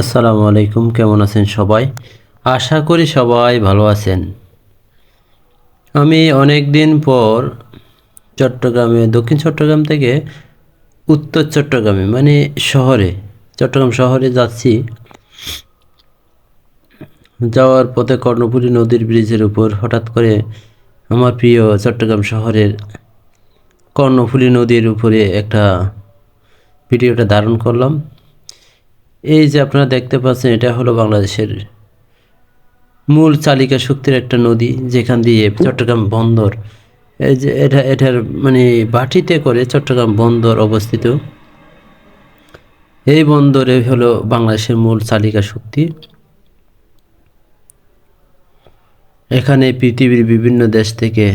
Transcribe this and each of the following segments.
আসসালামু আলাইকুম, কেমন আছেন সবাই? আশা করি সবাই ভালো আছেন। আমি অনেক দিন পর চট্টগ্রামে, দক্ষিণ চট্টগ্রাম থেকে উত্তর চট্টগ্রামে মানে শহরে, চট্টগ্রাম শহরে যাচ্ছি। যাওয়ার পথে কর্ণপুরী নদীর ব্রিজের উপর হঠাৎ করে আমার প্রিয় চট্টগ্রাম শহরের কর্ণফুলী নদীর উপরে একটা ভিডিওটা ধারণ করলাম। এই যে আপনারা দেখতে পাচ্ছেন, এটা হলো বাংলাদেশের মূল চালিকা শক্তির একটা নদী, যেখান দিয়ে চট্টগ্রাম বন্দর, এই যে এটা, এটার মানে বাটিতে করে চট্টগ্রাম বন্দর অবস্থিত। এই বন্দরে হলো বাংলাদেশের মূল চালিকা শক্তি। এখানে পৃথিবীর বিভিন্ন দেশ থেকে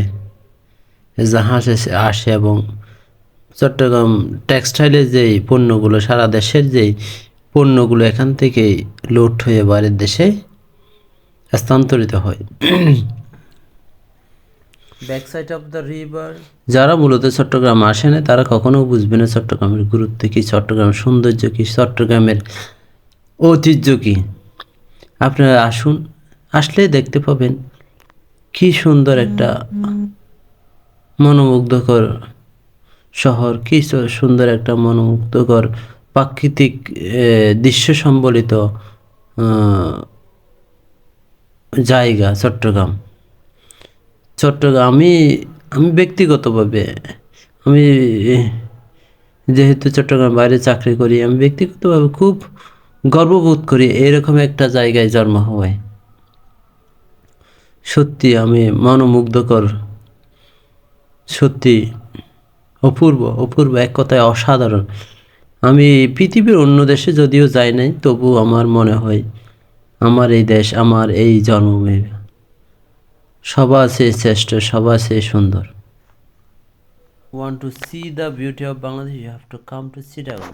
জাহাজ এসে আসে এবং চট্টগ্রাম টেক্সটাইলের যেই পণ্যগুলো, সারা দেশের যেই পণ্যগুলো এখান থেকে লোড হয়ে বাইরের দেশে স্থানান্তরিত হয়। Back side of the river যারা মূলত চট্টগ্রাম আসে না তারা কখনো বুঝবে না চট্টগ্রামের গুরুত্ব কী চট্টগ্রামের সৌন্দর্য কী চট্টগ্রামের ঐতিহ্য কী। আপনারা আসুন আসলে দেখতে পাবেন কি সুন্দর একটা মনোমুগ্ধকর শহর কি সুন্দর একটা মনোমুগ্ধকর প্রাকৃতিক দৃশ্য সম্বলিত জায়গা চট্টগ্রাম। চট্টগ্রাম, আমি আমি ব্যক্তিগতভাবে, আমি যেহেতু চট্টগ্রাম বাইরে চাকরি করি, আমি ব্যক্তিগতভাবে খুব গর্ববোধ করি এরকম একটা জায়গায় জন্ম হওয়ায়। সত্যি আমি মনোমুগ্ধকর, সত্যি অপূর্ব অপূর্ব, এক কথায় অসাধারণ। আমি পৃথিবীর অন্য দেশে যদিও যাই নাই, তবু আমার মনে হয় আমার এই দেশ আমার এই জন্মভূমি সবার চেয়ে শ্রেষ্ঠ, সবার চেয়ে সুন্দর। Want to see the beauty of Bangladesh have to come to Chittagong